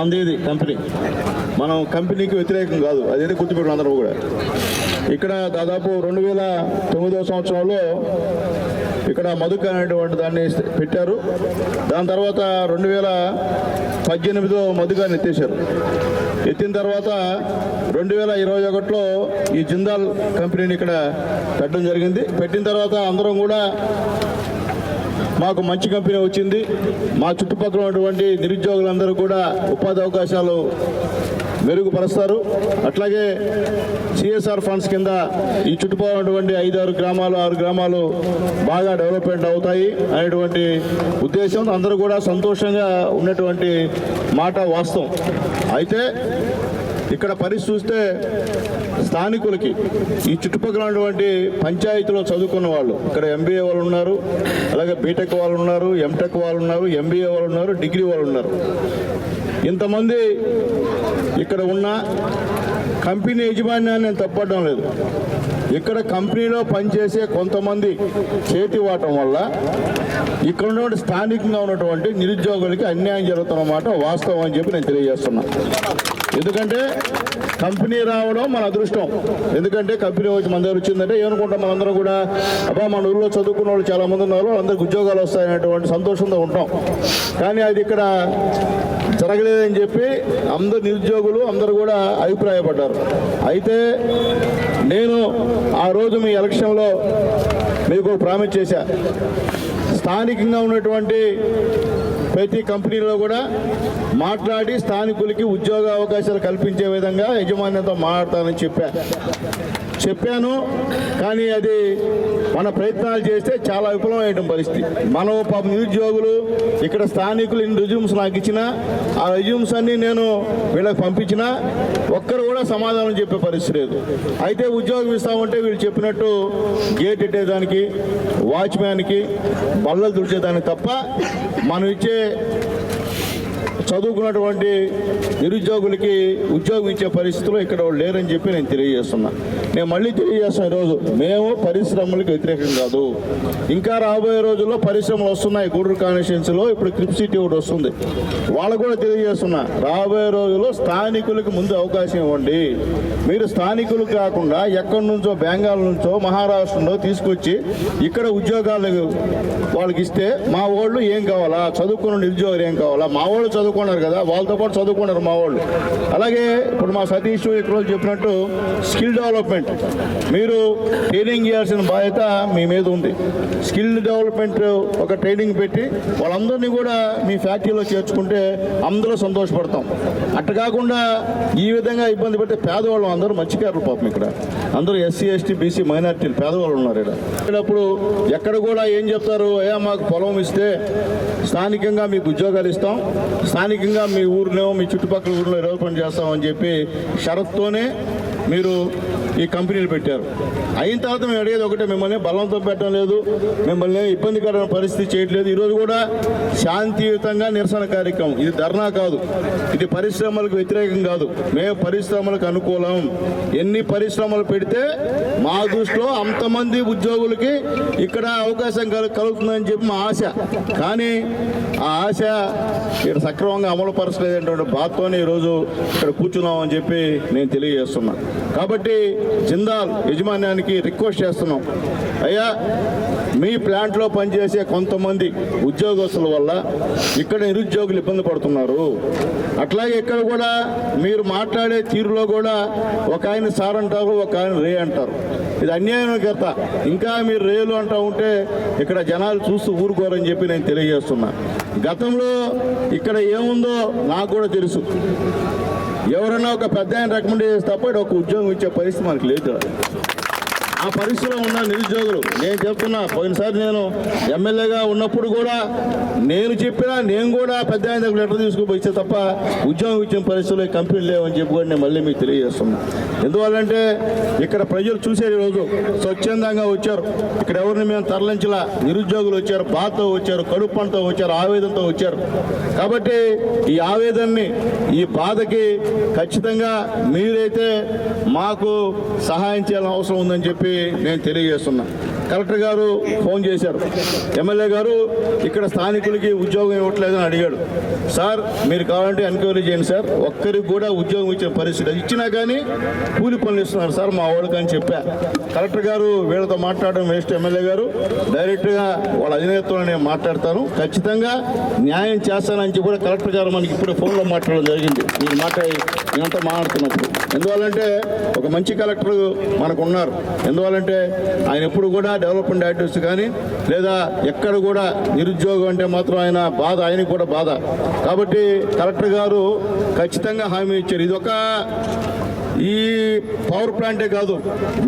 మంది ఇది కంపెనీ. మనం కంపెనీకి వ్యతిరేకం కాదు. అదేదో గుర్తుపెట్టిన అందరూ కూడా. ఇక్కడ దాదాపు రెండు వేల తొమ్మిదో సంవత్సరంలో ఇక్కడ మధుక అనేటువంటి దాన్ని పెట్టారు. దాని తర్వాత రెండు వేల పద్దెనిమిదిలో మధుగాన్ని ఎత్తేసారు ఎత్తిన తర్వాత రెండు వేల ఇరవై ఒకటిలో ఈ జిందాల్ కంపెనీని ఇక్కడ పెట్టడం జరిగింది. పెట్టిన తర్వాత అందరం కూడా మాకు మంచి కంపెనీ వచ్చింది. మా చుట్టుపక్కల ఉన్నటువంటి నిరుద్యోగులందరూ కూడా ఉపాధి అవకాశాలు మెరుగుపరుస్తారు. అట్లాగే సిఎస్ఆర్ ఫండ్స్ కింద ఈ చుట్టుపక్కల ఉన్నటువంటి ఐదు ఆరు గ్రామాలు ఆరు గ్రామాలు బాగా డెవలప్మెంట్ అవుతాయి అనేటువంటి ఉద్దేశం. అందరూ కూడా సంతోషంగా ఉన్నటువంటి మాట వాస్తవం. అయితే ఇక్కడ పరిస్థితి చూస్తే స్థానికులకి ఈ చుట్టుపక్కల ఉన్నటువంటి పంచాయతీలో చదువుకున్న వాళ్ళు ఇక్కడ ఎంబీఏ వాళ్ళు ఉన్నారు అలాగే బీటెక్ వాళ్ళు ఉన్నారు ఎంటెక్ వాళ్ళు ఉన్నారు ఎంబీఏ వాళ్ళు ఉన్నారు డిగ్రీ వాళ్ళు ఉన్నారు. ఇంతమంది ఇక్కడ ఉన్న కంపెనీ యజమాన్యాన్ని నేను తప్పడం లేదు. ఇక్కడ కంపెనీలో పనిచేసే కొంతమంది చేతి వాటం వల్ల ఇక్కడ ఉన్నటువంటి స్థానికంగా ఉన్నటువంటి నిరుద్యోగులకి అన్యాయం జరుగుతున్నమాట వాస్తవం అని చెప్పి నేను తెలియజేస్తున్నా. ఎందుకంటే కంపెనీ రావడం మన అదృష్టం. ఎందుకంటే కంపెనీ వచ్చి మన దగ్గర వచ్చిందంటే ఏమనుకుంటాం? మనందరం కూడా అబ్బా మన ఊళ్ళో చదువుకున్న వాళ్ళు చాలామంది ఉన్నారు అందరికి ఉద్యోగాలు వస్తాయనేటువంటి సంతోషంతో ఉంటాం. కానీ అది ఇక్కడ జరగలేదని చెప్పి అందరు నిరుద్యోగులు అందరూ కూడా అభిప్రాయపడ్డారు. అయితే నేను ఆ రోజు మీ ఎలక్షన్లో మీకు ప్రామిస్ చేశా. స్థానికంగా ఉన్నటువంటి ప్రతి కంపెనీలో కూడా మాట్లాడి స్థానికులకి ఉద్యోగ అవకాశాలు కల్పించే విధంగా యజమాన్యంతో మాట్లాడతానని చెప్పా. చెప్పాను కానీ అది మన ప్రయత్నాలు చేస్తే చాలా విఫలమయ్యడం పరిస్థితి. మనం పాప నిరుద్యోగులు ఇక్కడ స్థానికులు ఇన్ని రిజ్యూమ్స్ నాకు ఇచ్చిన ఆ రిజ్యూమ్స్ అన్ని నేను వీళ్ళకి పంపించిన ఒక్కరు కూడా సమాధానం చెప్పే పరిస్థితి లేదు. అయితే ఉద్యోగం ఇస్తామంటే వీళ్ళు చెప్పినట్టు గేట్ ఎట్టేదానికి వాచ్మ్యాన్కి బల్లలు తుడిచేదానికి తప్ప మనం ఇచ్చే చదువుకున్నటువంటి నిరుద్యోగులకి ఉద్యోగం ఇచ్చే పరిస్థితిలో ఇక్కడ లేరని చెప్పి నేను తెలియజేస్తున్నా. నేను మళ్ళీ తెలియజేస్తాను ఈరోజు మేము పరిశ్రమలకు వ్యతిరేకం కాదు. ఇంకా రాబోయే రోజుల్లో పరిశ్రమలు వస్తున్నాయి. గూడూరు కాన్స్టిట్యున్సీలో ఇప్పుడు క్రిప్ సిటీ ఒకటి వస్తుంది. వాళ్ళకు కూడా తెలియజేస్తున్నా రాబోయే రోజుల్లో స్థానికులకు ముందు అవకాశం ఇవ్వండి. మీరు స్థానికులు కాకుండా ఎక్కడి నుంచో బెంగాల్ నుంచో మహారాష్ట్రలో తీసుకొచ్చి ఇక్కడ ఉద్యోగాలు వాళ్ళకి ఇస్తే మా వాళ్ళు ఏం కావాలా? చదువుకున్న నిరుద్యోగులు ఏం కావాలా? మా వాళ్ళు చదువుకున్నారు కదా వాళ్ళతో పాటు చదువుకున్నారు మా వాళ్ళు. అలాగే ఇప్పుడు మా సతీష్ ఇక్కడ చెప్పినట్టు స్కిల్ డెవలప్మెంట్. మీరు ట్రైనింగ్ చేయాల్సిన బాధ్యత మీ మీద ఉంది. స్కిల్ డెవలప్మెంట్ ఒక ట్రైనింగ్ పెట్టి వాళ్ళందరినీ కూడా మీ ఫ్యాక్టరీలో చేర్చుకుంటే అందరూ సంతోషపడతాం. అట్ట కాకుండా ఈ విధంగా ఇబ్బంది పెడితే పేదవాళ్ళు అందరూ మత్స్యకారులు పాపం ఇక్కడ. అందరూ ఎస్సీ ఎస్టీ బీసీ మైనార్టీలు పేదవాళ్ళు ఉన్నారు ఇక్కడ. ఇక్కడప్పుడు ఎక్కడ కూడా ఏం చెప్తారు అయ్యా మాకు పొలం ఇస్తే స్థానికంగా మీకు ఉద్యోగాలు ఇస్తాం స్థానికంగా మీ ఊరిలో మీ చుట్టుపక్కల ఊరిలో డెవలప్మెంట్ చేస్తామని చెప్పి షరత్తోనే మీరు ఈ కంపెనీలు పెట్టారు. అయిన తర్వాత మేము అడిగేది ఒకటే మిమ్మల్ని బలంతో పెట్టడం లేదు మిమ్మల్ని ఇబ్బందికరమైన పరిస్థితి చేయట్లేదు. ఈరోజు కూడా శాంతియుతంగా నిరసన కార్యక్రమం. ఇది ధర్నా కాదు ఇది పరిశ్రమలకు వ్యతిరేకం కాదు. మేము పరిశ్రమలకు అనుకూలం. ఎన్ని పరిశ్రమలు పెడితే మా దృష్టిలో అంతమంది ఉద్యోగులకి ఇక్కడ అవకాశం కలు- కలుగుతుందని చెప్పి మా ఆశ. కానీ ఆ ఆశ ఇక్కడ సక్రమంగా అమలు పరచలేదనేటువంటి బాధతోనే ఈరోజు ఇక్కడ కూర్చున్నామని చెప్పి నేను తెలియజేస్తున్నా. కాబట్టి జిందాల్ యజమాన్యానికి రిక్వెస్ట్ చేస్తున్నాం. అయ్యా మీ ప్లాంట్లో పనిచేసే కొంతమంది ఉద్యోగస్తుల వల్ల ఇక్కడ నిరుద్యోగులు ఇబ్బంది పడుతున్నారు. అట్లాగే ఇక్కడ కూడా మీరు మాట్లాడే తీరులో కూడా ఒక ఆయన సార్ అంటారు ఒక ఆయన రే అంటారు. ఇది అన్యాయం గత ఇంకా మీరు రేలు అంటూ ఉంటే ఇక్కడ జనాలు చూస్తూ ఊరుకోరని చెప్పి నేను తెలియజేస్తున్నా. గతంలో ఇక్కడ ఏముందో నాకు కూడా తెలుసు. ఎవరైనా ఒక పెద్ద ఆయన రికమెండ్ చేస్తే తప్ప ఒక ఉద్యోగం ఇచ్చే పరిస్థితి మనకు లేదు ఆ పరిస్థితిలో ఉన్న నిరుద్యోగులు నేను చెప్తున్నా పోయినసారి నేను ఎమ్మెల్యేగా ఉన్నప్పుడు కూడా నేను చెప్పినా నేను కూడా పెద్ద ఆయన దగ్గర లెటర్ తీసుకుపోయిస్తే తప్ప ఉద్యోగం ఇచ్చిన పరిస్థితుల్లో కంపెనీ కంపెనీలు లేవని చెప్పి కూడా నేను మళ్ళీ మీకు తెలియజేస్తున్నా. ఎందువల్లంటే ఇక్కడ ప్రజలు చూసేది రోజు స్వచ్ఛందంగా వచ్చారు. ఇక్కడ ఎవరిని మేము తరలించలా. నిరుద్యోగులు వచ్చారు బాధతో వచ్చారు కడుపు పంటతో వచ్చారు ఆవేదనతో వచ్చారు. కాబట్టి ఈ ఆవేదనని ఈ బాధకి ఖచ్చితంగా మీరైతే మాకు సహాయం చేయాల్సిన అవసరం ఉందని చెప్పి నేను తెలియజేస్తున్నా. కలెక్టర్ గారు ఫోన్ చేశారు. ఎమ్మెల్యే గారు ఇక్కడ స్థానికులకి ఉద్యోగం ఇవ్వట్లేదని అడిగాడు. సార్ మీరు కావాలంటే ఎంక్వైరీ చేయండి సార్. ఒక్కరికి కూడా ఉద్యోగం ఇచ్చిన పరిస్థితి ఇచ్చినా కానీ కూలి పనులు ఇస్తున్నారు సార్ మా వాళ్ళకి అని చెప్పా. కలెక్టర్ గారు వీళ్ళతో మాట్లాడడం వేస్ట్. ఎమ్మెల్యే గారు డైరెక్ట్గా వాళ్ళ అధినేతతో నేను మాట్లాడతాను. ఖచ్చితంగా న్యాయం చేస్తానని చెప్పి కూడా కలెక్టర్ గారు మనకి ఇప్పుడు ఫోన్లో మాట్లాడడం జరిగింది. మీరు మాట్లాడి మేమంతా మాట్లాడుతున్నప్పుడు. ఎందువల్లంటే ఒక మంచి కలెక్టర్ మనకు ఉన్నారు ఎందువల్లంటే ఆయన ఎప్పుడు కూడా డెవలప్మెంట్ యాక్టివిటీస్ కానీ లేదా ఎక్కడ కూడా నిరుద్యోగం అంటే మాత్రం ఆయన బాధ ఆయనకు కూడా బాధ. కాబట్టి కలెక్టర్ గారు ఖచ్చితంగా హామీ ఇచ్చారు. ఇది ఒక ఈ పవర్ ప్లాంటే కాదు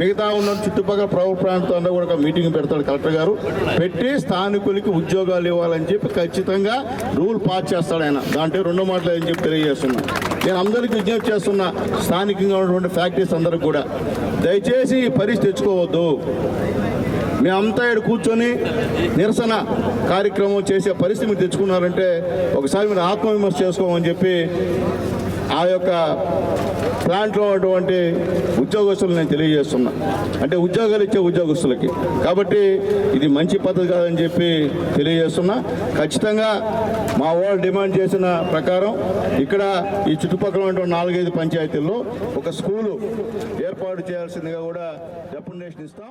మిగతా ఉన్న చుట్టుపక్కల పవర్ ప్లాంట్తో కూడా ఒక మీటింగ్ పెడతాడు కలెక్టర్ గారు. పెట్టి స్థానికులకి ఉద్యోగాలు ఇవ్వాలని చెప్పి ఖచ్చితంగా రూల్ పాస్ చేస్తాడు ఆయన. దాంట్లో రెండో మాటలు అని చెప్పి తెలియజేస్తున్నా. నేను అందరికీ విజ్ఞప్తి చేస్తున్నా స్థానికంగా ఉన్నటువంటి ఫ్యాక్టరీస్ అందరికి కూడా. దయచేసి ఈ పరిస్థితి తెచ్చుకోవద్దు. మేమంతా ఇక్కడ కూర్చొని నిరసన కార్యక్రమం చేసే పరిస్థితి మీరు తెచ్చుకున్నారంటే ఒకసారి మీరు ఆత్మవిమర్శ చేసుకోమని చెప్పి ఆ యొక్క ప్లాంట్లో ఉన్నటువంటి ఉద్యోగస్తులు నేను తెలియజేస్తున్నా. అంటే ఉద్యోగాలు ఇచ్చే ఉద్యోగస్తులకి. కాబట్టి ఇది మంచి పద్ధతి కాదని చెప్పి తెలియజేస్తున్నా. ఖచ్చితంగా మా వాళ్ళు డిమాండ్ చేసిన ప్రకారం ఇక్కడ ఈ చుట్టుపక్కల ఉన్నటువంటి నాలుగైదు పంచాయతీల్లో ఒక స్కూలు ఏర్పాటు చేయాల్సిందిగా కూడా రికమెండేషన్ ఇస్తాం.